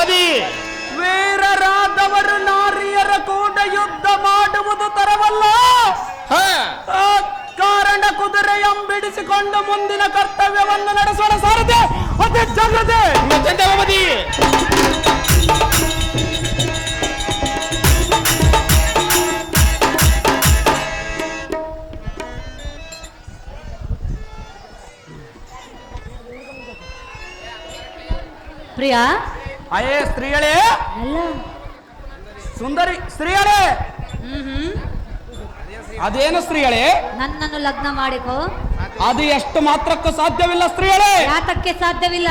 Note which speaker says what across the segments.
Speaker 1: ದೇವಮದಿ
Speaker 2: ವೀರರಾದವರು ನಾರಿಯರ ಕೂಡ ಯುದ್ಧ ಮಾಡುವುದು ತರವಲ್ಲ. ಕಾರಣ ಕುದುರೆಯಂಬಿಡಿಸಿಕೊಂಡು ಮುಂದಿನ ಕರ್ತವ್ಯವನ್ನು ನಡೆಸೋಣ ಸಾರದೆ ಅದೇ ಜಾಗ್ರತೆ.
Speaker 1: ಮತ್ತೆ ದೇವಮದಿ
Speaker 3: ಪ್ರಿಯಾ
Speaker 2: ಅಯೇ ಸ್ತ್ರೀಯಳೇ.
Speaker 3: ಅಲ್ಲ.
Speaker 2: ಸುಂದರಿ ಸ್ತ್ರೀಯಳೇ.
Speaker 3: ಹ್ಮ್
Speaker 2: ಅದೇನು ಸ್ತ್ರೀಯಳೇ?
Speaker 3: ನನ್ನನ್ನು ಲಗ್ನ ಮಾಡಿಕೋ.
Speaker 2: ಅದು ಎಷ್ಟು ಮಾತ್ರಕ್ಕೂ ಸಾಧ್ಯವಿಲ್ಲ ಸ್ತ್ರೀಯಳೇ.
Speaker 3: ಯಾತಕ್ಕೆ ಸಾಧ್ಯವಿಲ್ಲ?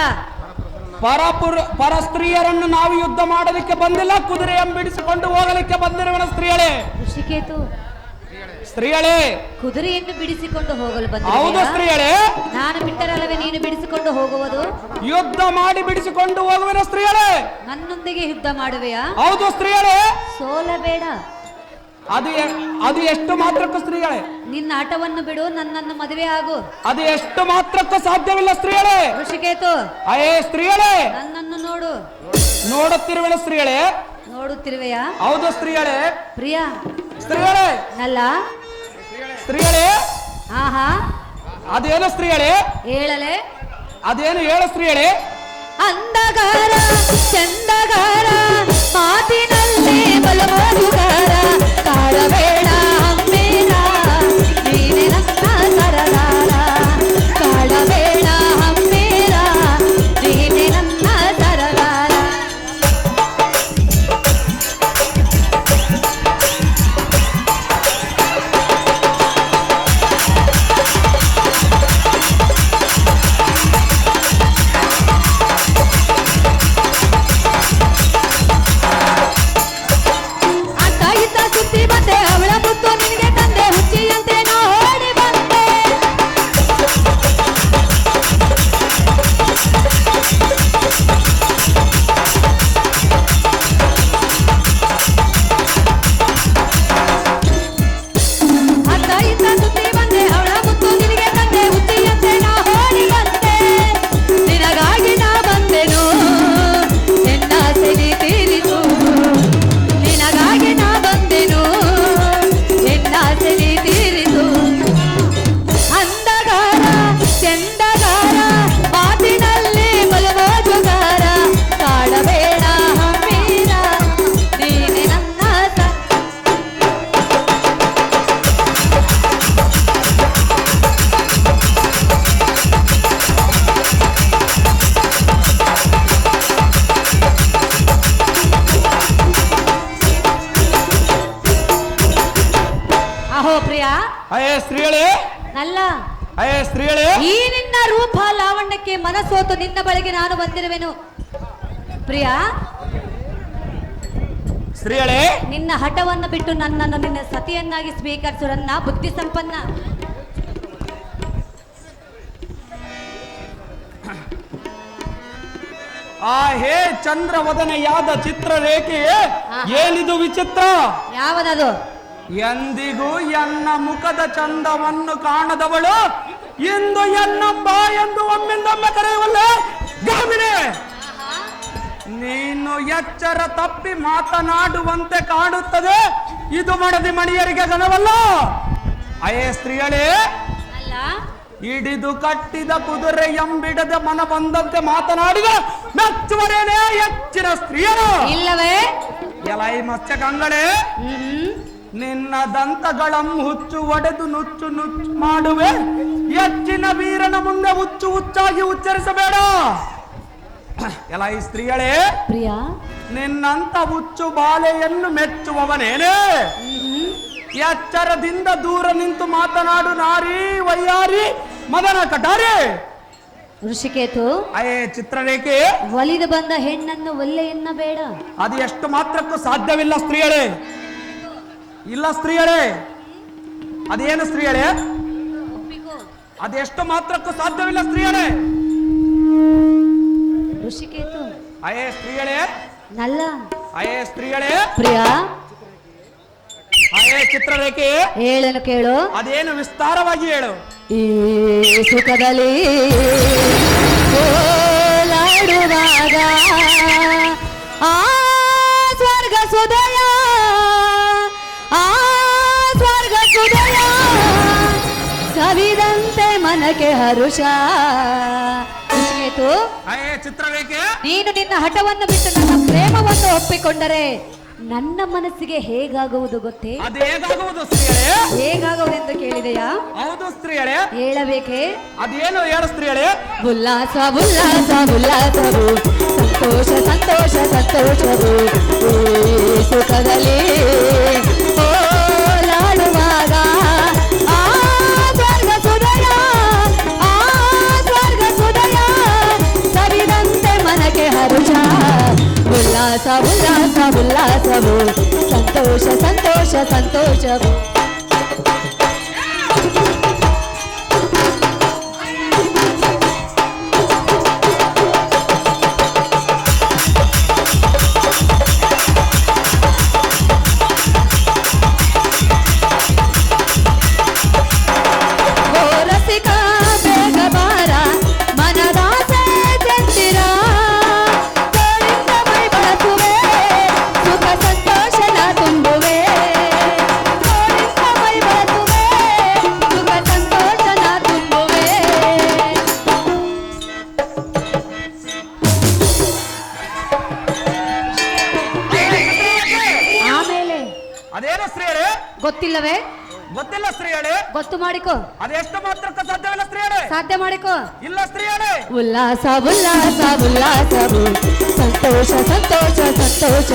Speaker 2: ಪರಪುರ ಪರ ಸ್ತ್ರೀಯರನ್ನು ನಾವು ಯುದ್ಧ ಮಾಡಲಿಕ್ಕೆ ಬಂದಿಲ್ಲ ಕುದುರೆಯಂಬಿಡಿಸಿಕೊಂಡು ಹೋಗಲಿಕ್ಕೆ ಬಂದಿರುವನ ಸ್ತ್ರೀಯಳೇ.
Speaker 3: ಋಷಿಕೇತು
Speaker 2: ಸ್ತ್ರೀಯಳೇ!
Speaker 3: ಕುದುರೆಯನ್ನು ಬಿಡಿಸಿಕೊಂಡು ಹೋಗಲು
Speaker 2: ಹೌದು
Speaker 3: ಬಂದ
Speaker 2: ಸ್ತ್ರೀಯಳೇ!
Speaker 3: ನಾನು ಬಿಟ್ಟರಲ್ಲವೇ ನೀನು ಬಿಡಿಸಿಕೊಂಡು ಹೋಗುವುದು?
Speaker 2: ಯುದ್ಧ ಮಾಡಿ ಬಿಡಿಸಿಕೊಂಡು ಹೋಗುವೆನ ಸ್ತ್ರೀಯಳೇ!
Speaker 3: ನನ್ನೊಂದಿಗೆ ಯುದ್ಧ ಮಾಡುವೆಯಾ?
Speaker 2: ಹೌದು ಸ್ತ್ರೀಯಳೇ!
Speaker 3: ಸೋಲಬೇಡ
Speaker 2: ಅದು ಅದು ಎಷ್ಟು ಮಾತ್ರಕ್ಕೂ ಸ್ತ್ರೀಗಳೇ
Speaker 3: ನಿನ್ನ ಆಟವನ್ನು ಬಿಡು ನನ್ನನ್ನು ಮದುವೆ ಆಗು.
Speaker 2: ಅದು ಎಷ್ಟು ಮಾತ್ರಕ್ಕೂ ಸಾಧ್ಯವಿಲ್ಲ ಸ್ತ್ರೀಗಳೇ
Speaker 3: ಋಷಿಕೇತು!
Speaker 2: ಅಯೇ ಸ್ತ್ರೀಗಳೇ
Speaker 3: ನನ್ನನ್ನು ನೋಡು.
Speaker 2: ನೋಡುತ್ತಿರುವೆ ಸ್ತ್ರೀಗಳೇ
Speaker 3: ನೋಡುತ್ತಿರುವೆಯಾ?
Speaker 2: ಹೌದು ಸ್ತ್ರೀಗಳೇ
Speaker 3: ಪ್ರಿಯ
Speaker 2: ಸ್ತ್ರೀಯಳೇ
Speaker 3: ಅಲ್ಲ.
Speaker 2: ಸ್ತ್ರೀಗಳೇ?
Speaker 3: ಆಹಾ.
Speaker 2: ಅದೇನು ಸ್ತ್ರೀಗಳೇ?
Speaker 3: ಹೇಳಲೆ.
Speaker 2: ಅದೇನು ಹೇಳು ಸ್ತ್ರೀಗಳೇ?
Speaker 3: ಅಂದಗಾರ ಚಂದಗಾರ ಮಾತಿನಲ್ಲೇ ಬಲವಾದುಗಾರ
Speaker 2: ಅಯೇ ಸ್ತ್ರೀಗಳೇ.
Speaker 3: ಈ ನಿನ್ನ ರೂಪ ಲಾವಣ್ಯಕ್ಕೆ ಮನಸೋತು ನಿನ್ನ ಬಳಿಗೆ ನಾನು ಬಂದಿರುವೆನು. ಪ್ರಿಯ
Speaker 2: ಸ್ತ್ರೀಯಳೇ
Speaker 3: ನಿನ್ನ ಹಠವನ್ನು ಬಿಟ್ಟು ನನ್ನನ್ನು ನಿನ್ನ ಸತಿಯನ್ನಾಗಿ ಸ್ವೀಕರಿಸು ನನ್ನ ಬುದ್ಧಿ ಸಂಪನ್ನ.
Speaker 2: ಆ ಹೇ ಚಂದ್ರವದನೆಯಾದ ಚಿತ್ರರೇಖೆ ಏನಿದು ವಿಚಿತ್ರ?
Speaker 3: ಯಾವದದು?
Speaker 2: ಎಂದಿಗೂ ಎನ್ನ ಮುಖದ ಚಂದವನ್ನು ಕಾಣದವಳು ಇಂದು ಎನ್ನಂಬ ಎಂದು ಒಮ್ಮಿಂದೊಮ್ಮೆ ಕರೆಯುವಲ್ಲ ಗಾಮಿನಿ ನೀನು ಎಚ್ಚರ ತಪ್ಪಿ ಮಾತನಾಡುವಂತೆ ಕಾಣುತ್ತದೆ ಇದು ಮಡದಿ ಮಣಿಯರಿಗೆ ಜನವಲ್ಲ ಅಯೇ ಸ್ತ್ರೀಯಳೇ! ಹಿಡಿದು ಕಟ್ಟಿದ ಕುದುರೆ ಎಂಬಿಡದ ಮನ ಬಂದಂತೆ ಮಾತನಾಡಿದ ಮೆಚ್ಚುವರೇನೇ ಹೆಚ್ಚಿನ ಸ್ತ್ರೀಯರು
Speaker 3: ಇಲ್ಲವೇ?
Speaker 2: ಎಲೈ ಮತ್ಸ್ಯ ಗಂಗಳೇ! ನಿನ್ನ ದಂತಗಳಂ ಹುಚ್ಚು ಒಡೆದು ನುಚ್ಚು ನುಚ್ಚು ಮಾಡುವೆ. ಹೆಚ್ಚಿನ ವೀರನ ಮುಂದೆ ಹುಚ್ಚು ಹುಚ್ಚಾಗಿ ಉಚ್ಚರಿಸಬೇಡ. ಎಲ್ಲ ಈ ಸ್ತ್ರೀಗಳೇ
Speaker 3: ಪ್ರಿಯ.
Speaker 2: ನಿನ್ನಂತ ಹುಚ್ಚು ಬಾಲೆಯನ್ನು ಮೆಚ್ಚುವವನೇನೆ. ಎಚ್ಚರದಿಂದ ದೂರ ನಿಂತು ಮಾತನಾಡು ನಾರಿ ವಯ್ಯಾರಿ ಮದನ ಕಟಾರಿ.
Speaker 3: ಋಷಿಕೇತು
Speaker 2: ಅಯೇ ಚಿತ್ರರೇಖೆ.
Speaker 3: ಒಲಿದು ಬಂದ ಹೆಣ್ಣನ್ನು ಒಲ್ಲೆಯನ್ನ ಬೇಡ
Speaker 2: ಅದು ಎಷ್ಟು ಮಾತ್ರಕ್ಕೂ ಸಾಧ್ಯವಿಲ್ಲ ಸ್ತ್ರೀಯಳೇ ಇಲ್ಲ ಸ್ತ್ರೀಯಳೇ ಅದೇನು ಸ್ತ್ರೀಯಳೇ ಅದೆಷ್ಟು ಮಾತ್ರಕ್ಕೂ ಸಾಧ್ಯವಿಲ್ಲ ಸ್ತ್ರೀಯಳೇ
Speaker 3: ಋಷಿಕೇತು.
Speaker 2: ಅಯೇ ಸ್ತ್ರೀಯಳೇ
Speaker 3: ನಲ್ಲ.
Speaker 2: ಅಯೇ ಸ್ತ್ರೀಯಳೇ
Speaker 3: ಪ್ರಿಯ.
Speaker 2: ಅಯೇ ಚಿತ್ರರೇಖೆ.
Speaker 3: ಹೇಳನು ಕೇಳು.
Speaker 2: ಅದೇನು ವಿಸ್ತಾರವಾಗಿ ಹೇಳು.
Speaker 3: ಈ ಸುಖದಲ್ಲಿ ಓಲಾಡುವಾಗ ಸುದಯ ಆ ಮನಕ್ಕೆ ಹರುಷ. ವಿಷ್ಣೇತು
Speaker 2: ಅಯ್ಯೇ ಚಿತ್ರರೇಖೆ
Speaker 3: ನೀನು ನಿನ್ನ ಹಠವನ್ನು ಬಿಟ್ಟು ನನ್ನ ಪ್ರೇಮವನ್ನು ಒಪ್ಪಿಕೊಂಡರೆ ನನ್ನ ಮನಸ್ಸಿಗೆ ಹೇಗಾಗುವುದು ಗೊತ್ತೇ?
Speaker 2: ಅದು ಹೇಗಾಗುವುದು ಸ್ತ್ರೀಯಳೇ
Speaker 3: ಹೇಗಾಗುವುದೆಂದು ಕೇಳಿದೆಯಾ?
Speaker 2: ಹೌದು ಸ್ತ್ರೀಯಳೇ
Speaker 3: ಹೇಳಬೇಕೆ?
Speaker 2: ಅದೇನು ಹೇಳು ಸ್ತ್ರೀಯಳೇ
Speaker 3: ಉಲ್ಲಾಸ ಉಲ್ಲಾಸ ಉಲ್ಲಾಸವು. ಸಂತೋಷ ಸಂತೋಷ ಸಂತೋಷವು. ಈ ಸುಖದಲ್ಲಿ. ఉల్లాస ఉల్లాస ఉల్లాసము
Speaker 2: సంతోష సంతోష
Speaker 3: సంతోషము
Speaker 2: ಗೊತ್ತಿಲ್ಲ ಸ್ತ್ರೀಯಳೇ.
Speaker 3: ಗೊತ್ತು ಮಾಡಿಕೋ.
Speaker 2: ಅದೆಷ್ಟು ಮಾತ್ರಕ್ಕೆ ಸಾಧ್ಯವಿಲ್ಲ ಸ್ತ್ರೀಯಳೇ?
Speaker 3: ಸಾಧ್ಯ ಮಾಡಿಕೋ.
Speaker 2: ಇಲ್ಲ ಸ್ತ್ರೀಯಳೇ.
Speaker 3: ಉಲ್ಲಾಸ ಉಲ್ಲಾಸ ಉಲ್ಲಾಸವು. ಸಂತೋಷ ಸಂತೋಷ ಸಂತೋಷ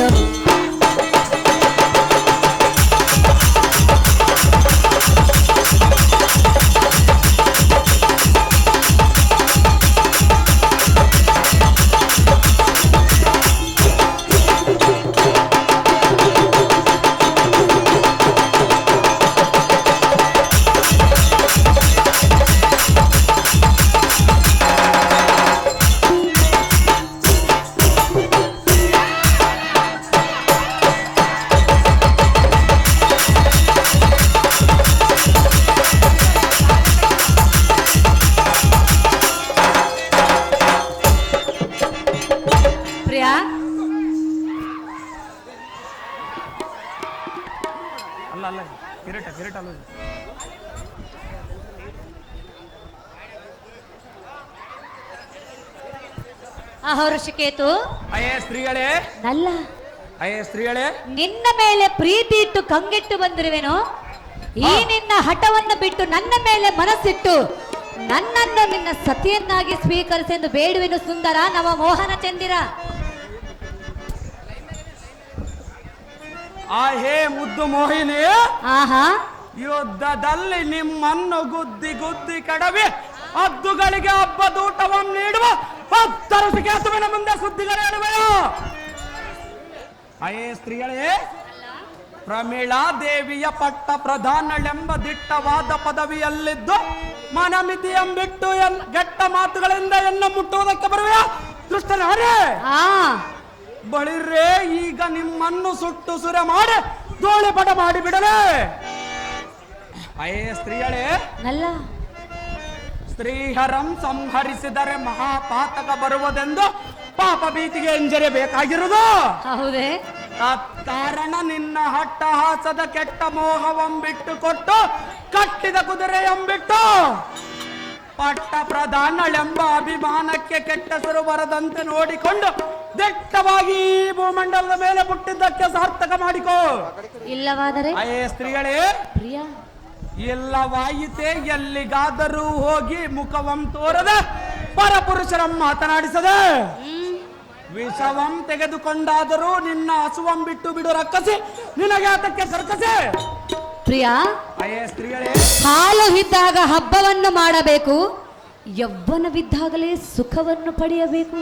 Speaker 2: ಅಲ್ಲ ಅಲ್ಲ ಕಿರೀಟ ಕಿರೀಟ ಅಲ್ಲ
Speaker 3: ಋಷಿಕೇತು.
Speaker 2: ಅಯ್ಯ ಸ್ತ್ರೀಗಳೇ.
Speaker 3: ಅಲ್ಲ.
Speaker 2: ಅಯ್ಯೇ ಸ್ತ್ರೀಯಳೇ
Speaker 3: ನಿನ್ನ ಮೇಲೆ ಪ್ರೀತಿ ಇಟ್ಟು ಕಂಗೆಟ್ಟು ಬಂದಿರುವೆನು? ಈ ನಿನ್ನ ಹಠವನ್ನು ಬಿಟ್ಟು ನನ್ನ ಮೇಲೆ ಮನಸ್ಸಿಟ್ಟು ನನ್ನನ್ನು ನಿನ್ನ ಸತಿಯನ್ನಾಗಿ ಸ್ವೀಕರಿಸೆಂದು ಬೇಡುವೆನು ಸುಂದರ ನವ ಮೋಹನ ಚಂದಿರ.
Speaker 2: ಆ ಹೇ ಮುದ್ದು ಮೋಹಿನಿ.
Speaker 3: ಆಹಾ.
Speaker 2: ಯುದ್ಧದಲ್ಲಿ ನಿಮ್ಮನ್ನು ಗುದ್ದಿ ಗುದ್ದಿ ಕಡವಿ ಹದ್ದುಗಳಿಗೆ ಹಬ್ಬದೂಟವನ್ನು ನೀಡುವ ಸಿಗೇತುವಿನ ಮುಂದೆ ಸುದ್ದಿಗಳು ಹೇಳುವೆಯೋ? ಅಯ್ಯೇ ಸ್ತ್ರೀಗಳೇ ಪ್ರಮೀಳಾ ದೇವಿಯ ಪಟ್ಟ ಪ್ರಧಾನಳೆಂಬ ದಿಟ್ಟವಾದ ಪದವಿಯಲ್ಲಿದ್ದು ಮನಮಿತಿ ಎಂಬಿಟ್ಟು ಎನ್ ಗೆಟ್ಟ ಮಾತುಗಳಿಂದ ಎನ್ನ ಮುಟ್ಟುವುದಕ್ಕೆ ಬರುವೆಯಾ?
Speaker 3: ಆ.
Speaker 2: ಬಳಿರೇ ಈಗ ನಿಮ್ಮನ್ನು ಸುಟ್ಟು ಸುರ ಮಾಡಿ ಧೂಳಿಪಟ ಮಾಡಿ ಬಿಡಲೇ. ಅಯ್ಯ ಸ್ತ್ರೀಯಳೇ
Speaker 3: ಅಲ್ಲ
Speaker 2: ಸ್ತ್ರೀಹರಂ ಸಂಹರಿಸಿದರೆ ಮಹಾಪಾತಕ ಬರುವುದೆಂದು ಪಾಪ ಭೀತಿಗೆ ಎಂಜರಬೇಕಾಗಿರುವುದು
Speaker 3: ಹೌದೇ?
Speaker 2: ಕಾರಣ ನಿನ್ನ ಹಟ್ಟಹಾಸದ ಕೆಟ್ಟ ಮೋಹವಂಬಿಟ್ಟು ಕೊಟ್ಟು ಕಟ್ಟಿದ ಕುದುರೆ ಎಂಬಿಟ್ಟು ಪಟ್ಟ ಪ್ರಧಾನಳೆಂಬ ಅಭಿಮಾನಕ್ಕೆ ಕೆಟ್ಟ ಸುರು ಬರದಂತೆ ನೋಡಿಕೊಂಡು ದಿಟ್ಟವಾಗಿ ಭೂಮಂಡಲದ ಮೇಲೆ ಹುಟ್ಟಿದ್ದಕ್ಕೆ ಸಾರ್ಥಕ ಮಾಡಿಕೋ.
Speaker 3: ಇಲ್ಲವಾದರೆ?
Speaker 2: ಅಯ್ಯೇ ಸ್ತ್ರೀಗಳೇ
Speaker 3: ಪ್ರಿಯ.
Speaker 2: ಇಲ್ಲವಾಯಿತೆ ಎಲ್ಲಿಗಾದರೂ ಹೋಗಿ ಮುಖವಂ ತೋರದ ಪರಪುರುಷರ ಮಾತನಾಡಿಸದೆ. ವಿಷವಂ ತೆಗೆದುಕೊಂಡಾದರೂ ನಿನ್ನ ಹಸುವಂ ಬಿಟ್ಟು ಬಿಡು ರಕ್ಕಸಿ ನಿನಗೆ ಆತಕ್ಕೆ ಸರ್ಕಸೆ
Speaker 3: ಪ್ರಿಯಾ
Speaker 2: ಅಯ್ಯೇ ಸ್ತ್ರೀಗಳೇ.
Speaker 3: ಹಾಲು ಇದ್ದಾಗ ಹಬ್ಬವನ್ನು ಮಾಡಬೇಕು ಯೌವ್ವನವಿದ್ದಾಗಲೇ ಸುಖವನ್ನು ಪಡೆಯಬೇಕು.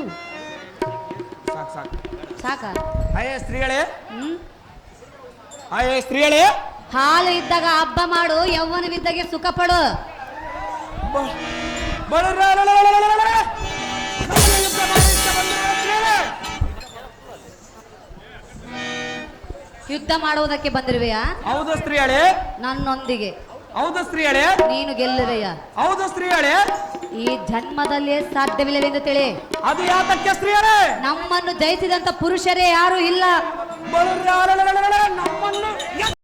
Speaker 2: ಸಾಕು ಸಾಕ
Speaker 3: ಹಾಲು ಇದ್ದಾಗ ಹಬ್ಬ ಮಾಡು ಯೌವನವಿದ್ದಾಗೆ ಸುಖ ಪಡು
Speaker 2: ಯುದ್ಧ
Speaker 3: ಮಾಡುವುದಕ್ಕೆ ಬಂದಿರುವೆಯಾ
Speaker 2: ಹೌದು ಸ್ತ್ರೀಗಳೇ
Speaker 3: ನನ್ನೊಂದಿಗೆ
Speaker 2: ಹೌದು ಸ್ತ್ರೀಯಳೇ
Speaker 3: ನೀನು ಗೆಲ್ಲರಯ್ಯ
Speaker 2: ಹೌದು ಸ್ತ್ರೀಯಳೇ
Speaker 3: ಈ ಜನ್ಮದಲ್ಲೇ ಸಾಧ್ಯವಿಲ್ಲವೆಂದು ತಿಳಿ.
Speaker 2: ಅದು ಯಾತಕ್ಕೆ ಸ್ತ್ರೀಯರೇ?
Speaker 3: ನಮ್ಮನ್ನು ಜಯಿಸಿದಂತ ಪುರುಷರೇ ಯಾರು ಇಲ್ಲ.
Speaker 2: ನಮ್ಮನ್ನು